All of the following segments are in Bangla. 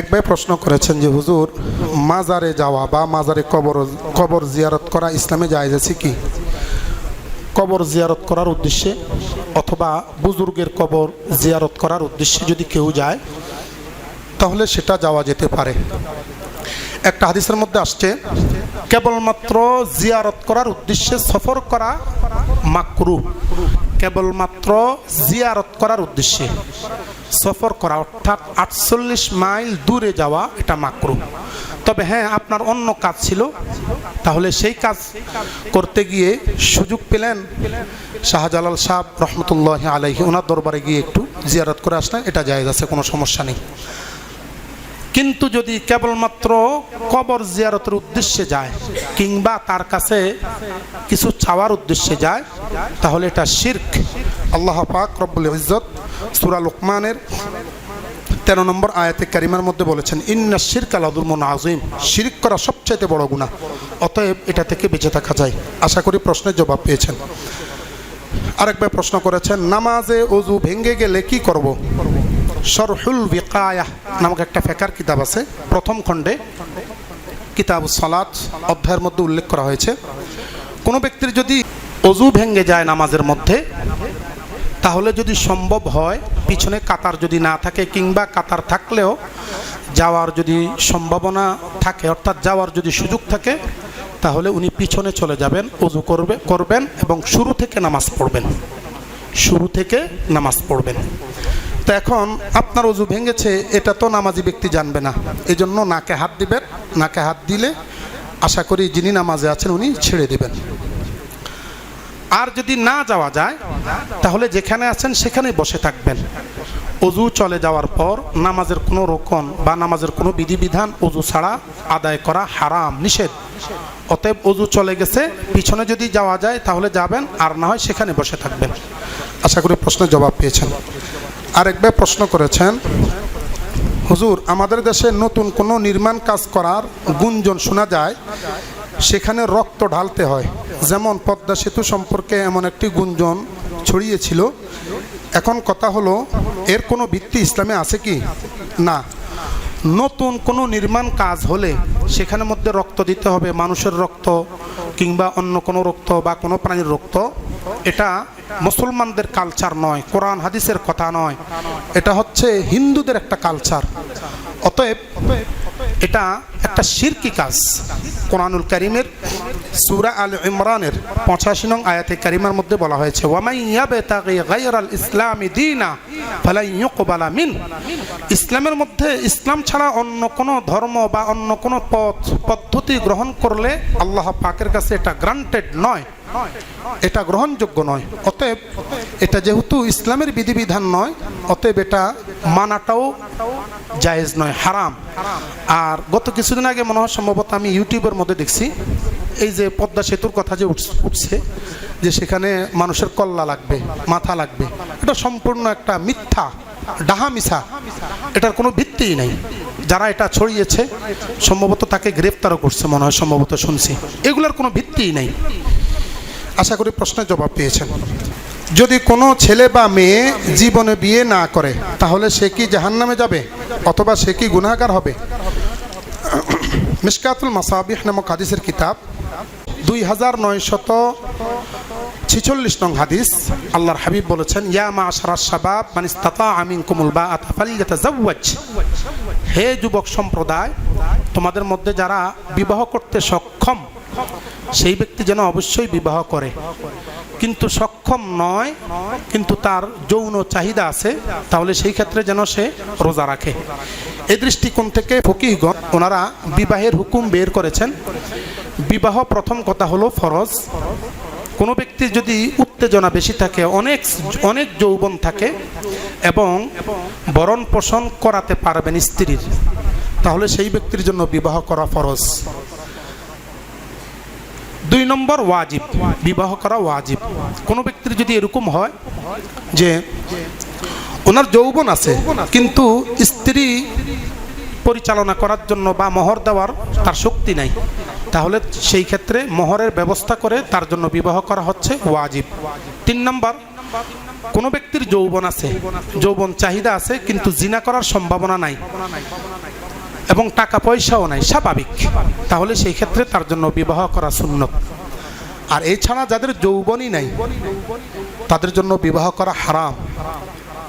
এক ভাই প্রশ্ন করেছেন যে, হুজুর, মাজারে যাওয়া বা মাজারে কবর কবর জিয়ারত করা ইসলামে আছে কি? কবর জিয়ারত করার উদ্দেশ্যে অথবা বুজুর্গের কবর জিয়ারত করার উদ্দেশ্যে যদি কেউ যায়, তাহলে সেটা যাওয়া যেতে পারে। একটা হাদিসের মধ্যে আসছে, কেবলমাত্র জিয়ারত করার উদ্দেশ্যে সফর করা মাকরু। কেবলমাত্র জিয়ারত করার উদ্দেশ্যে। সফর করা অর্থাৎ আটচল্লিশ মাইল দূরে যাওয়া এটা মাকরু তবে হ্যাঁ আপনার অন্য কাজ ছিল। তাহলে সেই কাজ করতে গিয়ে সুযোগ পেলেন শাহজালাল সাহ রহমতুল্লাহ আলাইহি, ওনার দরবারে গিয়ে একটু জিয়ারত করে আসলেন। এটা জায়গা আছে, কোনো সমস্যা নেই। কিন্তু যদি কেবলমাত্র কবর জিয়ারতের উদ্দেশ্যে যায়, কিংবা তার কাছে কিছু চাওয়ার উদ্দেশ্যে যায়, তাহলে এটা শির্ক। আল্লাহ পাক রব্বুল ইজ্জত সুরা লুকমানের তেরো নম্বর আয়াতে কারিমার মধ্যে বলেছেন, ইন্না শিরক আলাদুলমন আজিম শিরিক করা সবচাইতে বড় গুণা অতএব এটা থেকে বেঁচে থাকা যায়। আশা করি প্রশ্নের জবাব পেয়েছেন। আরেকবার প্রশ্ন করেছেন, নামাজে অজু ভেঙ্গে গেলে কি করব? সরহুল বিকায়া নামক একটা ফেকার কিতাব আছে। প্রথম খণ্ডে কিতাব সালাত অধ্যায়ের মধ্যে উল্লেখ করা হয়েছে। কোনো ব্যক্তির যদি অজু ভেঙ্গে যায় নামাজের মধ্যে, তাহলে যদি সম্ভব হয়, পিছনে কাতার যদি না থাকে কিংবা কাতার থাকলেও যাওয়ার যদি সম্ভাবনা থাকে, অর্থাৎ যাওয়ার যদি সুযোগ থাকে, তাহলে উনি পিছনে চলে যাবেন, অজু করবে, করবেন এবং শুরু থেকে নামাজ পড়বেন। শুরু থেকে নামাজ পড়বেন। তো এখন আপনার অজু ভেঙেছে, এটা তো নামাজি ব্যক্তি জানবে না। এজন্য নাকে হাত দিবেন, নাকে হাত দিলে আশা করি যিনি নামাজে আছেন উনি ছেড়ে দেবেন। আর যদি না যাওয়া যায়, তাহলে যেখানে আছেন সেখানেই বসে থাকবেন। অজু চলে যাওয়ার পর নামাজের কোনো রোকন বা নামাজের কোনো বিধিবিধান অজু ছাড়া আদায় করা হারাম, নিষেধ। অতএব অজু চলে গেছে, পিছনে যদি যাওয়া যায় তাহলে যাবেন, আর না হয় সেখানে বসে থাকবেন। আশা করি প্রশ্নের জবাব পেয়েছেন। আরেকবার প্রশ্ন করেছেন হুজুর, আমাদের দেশে নতুন কোনো নির্মাণ কাজ করার গুঞ্জন শোনা যায়, সেখানে রক্ত ঢালতে হয়। যেমন পদ্মা সেতু সম্পর্কে এমন একটি গুঞ্জন ছড়িয়েছিল। এখন কথা হলো, এর কোনো ভিত্তি ইসলামে আছে কি? না। নতুন কোনো নির্মাণ কাজ হলে সেখানের মধ্যে রক্ত দিতে হবে, মানুষের রক্ত কিংবা অন্য কোনো রক্ত বা কোনো প্রাণীর রক্ত। এটা মুসলমানদের কালচার নয়, কোরআন, হাদিসের কথা নয়। এটা হচ্ছে হিন্দুদের একটা কালচার অতএব এটা একটা শিরকি কাজ। কোরআনুল করিমের সুরা আল ইমরানের পঁচাশি নং আয়াতে কারিমার মধ্যে বলা হয়েছে ইসলামের মধ্যে ইসলাম ছাড়া অন্য কোনো ধর্ম বা অন্য কোনো পথ, পদ্ধতি গ্রহণ করলে আল্লাহ পাকের কাছে এটা গ্রান্টেড নয়। এটা গ্রহণযোগ্য নয়। অতএব এটা যেহেতু ইসলামের বিধিবিধান নয়, অতএব এটা মানাটাও জায়েজ নয়, হারাম। আর গত কিছুদিন আগে মনে হয় সম্ভবত আমি ইউটিউবের মধ্যে দেখছি, এই যে পদ্মা সেতুর কথা যে উঠছ- যে সেখানে মানুষের কল্লা লাগবে, মাথা লাগবে। এটা সম্পূর্ণ একটা মিথ্যা, ডাহা মিছা। এটার কোনো ভিত্তিই নেই। যারা এটা ছড়িয়েছে, সম্ভবত তাকে গ্রেপ্তারও করছে মনে হয়, সম্ভবত শুনছি। এগুলোর কোনো ভিত্তিই নেই। আশা করি প্রশ্নের জবাব পেয়েছেন। যদি কোনো ছেলে বা মেয়ে জীবনে বিয়ে না করে, তাহলে সে কি জাহান্নামে যাবে অথবা সে কি গুনাহগার হবে? মিসকাতুল মাসাবিহ নামক হাদিসের কিতাব, দুই হাজার নয়শত ছিচল্লিশ নং হাদিস। আল্লাহর হাবিব বলেছেন, ইয়া মা আশরাস শাবাব মান ইস্তাতা আমিন কুমুল বা আতাফালিয়াতাজাওয়াজ হে যুবক সম্প্রদায় তোমাদের মধ্যে যারা বিবাহ করতে সক্ষম, সেই ব্যক্তি যেন অবশ্যই বিবাহ করে। কিন্তু সক্ষম নয়, কিন্তু তার যৌন চাহিদা আছে, তাহলে সেই ক্ষেত্রে যেন সে রোজা রাখে। এই দৃষ্টিকোণ থেকে ফকিহগণ, ওনারা বিবাহের হুকুম বের করেছেন। বিবাহ প্রথম কথা হলো ফরজ। কোনো ব্যক্তির যদি উত্তেজনা বেশি থাকে, অনেক অনেক যৌবন থাকে এবং বরণ পোষণ করাতে পারবেন স্ত্রীর। তাহলে সেই ব্যক্তির জন্য বিবাহ করা ফরজ। দুই নম্বর ওয়াজিব, বিবাহ করা ওয়াজিব। কোনো ব্যক্তির যদি এরকম হয় যে ওনার যৌবন আছে, কিন্তু স্ত্রী পরিচালনা করার জন্য বা মোহর দেওয়ার তার শক্তি নাই, তাহলে সেই ক্ষেত্রে মোহরের ব্যবস্থা করে তার জন্য বিবাহ করা হচ্ছে ওয়াজিব। তিন নম্বর, কোনো ব্যক্তির যৌবন আছে, যৌবন চাহিদা আছে, কিন্তু জিনা করার সম্ভাবনা নাই। এবং টাকা পয়সাও নাই, স্বাভাবিক। তাহলে সেই ক্ষেত্রে তার জন্য বিবাহ করা সুন্নত। আর এছাড়া যাদের যৌবনই নাই, তাদের জন্য বিবাহ করা হারাম।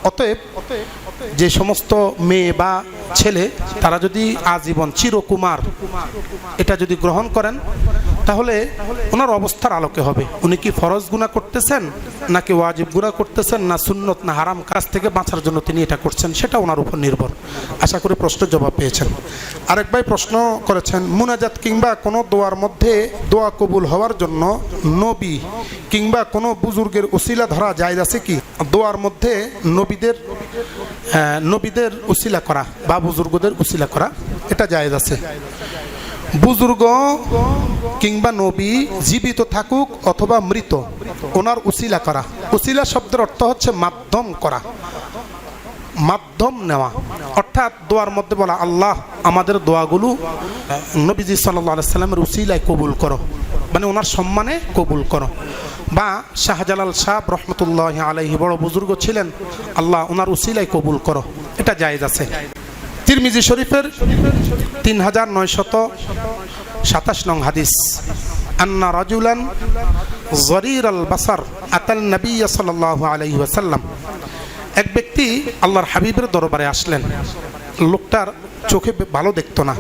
অতএব যে সমস্ত মেয়ে বা ছেলে, তারা যদি আজীবন চিরকুমার, এটা যদি গ্রহণ করেন তাহলে ওনার অবস্থার আলোকে হবে। উনি কি ফরজ গুণা করতেছেন, নাকি ওয়াজিব গুণা করতেছেন, না সুন্নত, না হারাম কাজ থেকে বাঁচার জন্য তিনি এটা করছেন, সেটা ওনার উপর নির্ভর। আশা করি প্রশ্নের জবাব পেয়েছেন। আরেক ভাই প্রশ্ন করেছেন, মুনাজাত কিংবা কোনো দোয়ার মধ্যে দোয়া কবুল হওয়ার জন্য নবী কিংবা কোনো বুজুর্গের উসিলা ধরা যায় আছে কি? দোয়ার মধ্যে নবীদের নবীদের উসিলা করা বা বুজুর্গদের উসিলা করা, এটা জায়েজ আছে। বুজুর্গ কিংবা নবী, জীবিত থাকুক অথবা মৃত, ওনার উসিলা করা। উসিলা শব্দের অর্থ হচ্ছে মাধ্যম করা, মাধ্যম নেওয়া। অর্থাৎ দোয়ার মধ্যে বলা, আল্লাহ, আমাদের দোয়াগুলো নবীজি সাল্লাহ সাল্লামের উসিলায় কবুল করো। মানে ওনার সম্মানে কবুল করো। বা শাহজালাল শাহ রহমতুল্লাহ আলাইহি বড় বুজুর্গ ছিলেন, আল্লাহ ওনার উসিলায় কবুল করো। এটা জায়েজ আছে। তিরমিজি শরীফের তিন হাজার নয়শত সাতাশ নং হাদিস। আন্না রাজুলান জরির আল বাসার আতাল নবী সাল্লাহ আলাইহি ওয়াসাল্লাম। এক ব্যক্তি আল্লাহর হাবিবের দরবারে আসলেন। লোকটার চোখে ভালো দেখতো না।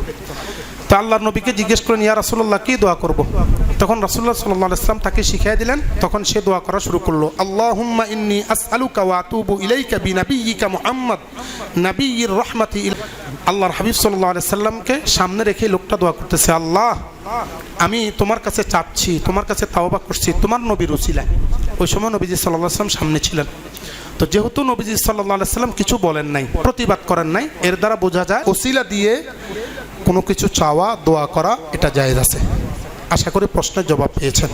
তা আল্লাহর নবীকে জিজ্ঞেস করেন ইয়া রাসুল্লাহ কি দোয়া করব। তখন রাসুল্লাহ সাল্লাহ তাকে শিখিয়ে দিলেন। তখন সে দোয়া করা শুরু করল ইল-" আল্লাহর হাবিব সাল্লাহ সাল্লামকে সামনে রেখে লোকটা দোয়া করতেছে, আল্লাহ, আমি তোমার কাছে চাপছি তোমার কাছে তাওবা করছি, তোমার নবীর উসিলায়। ওই সময় নবীজি সাল্লাহ আসলাম সামনে ছিলেন। তো যেহেতু নবীজি সাল্লাহ সাল্লাম কিছু বলেন নাই, প্রতিবাদ করেন নাই, এর দ্বারা বোঝা যায় ওসিলা দিয়ে কোনো কিছু চাওয়া দোয়া করা এটা জায়েজ আছে। আশা করি প্রশ্নের জবাব পেয়েছেন।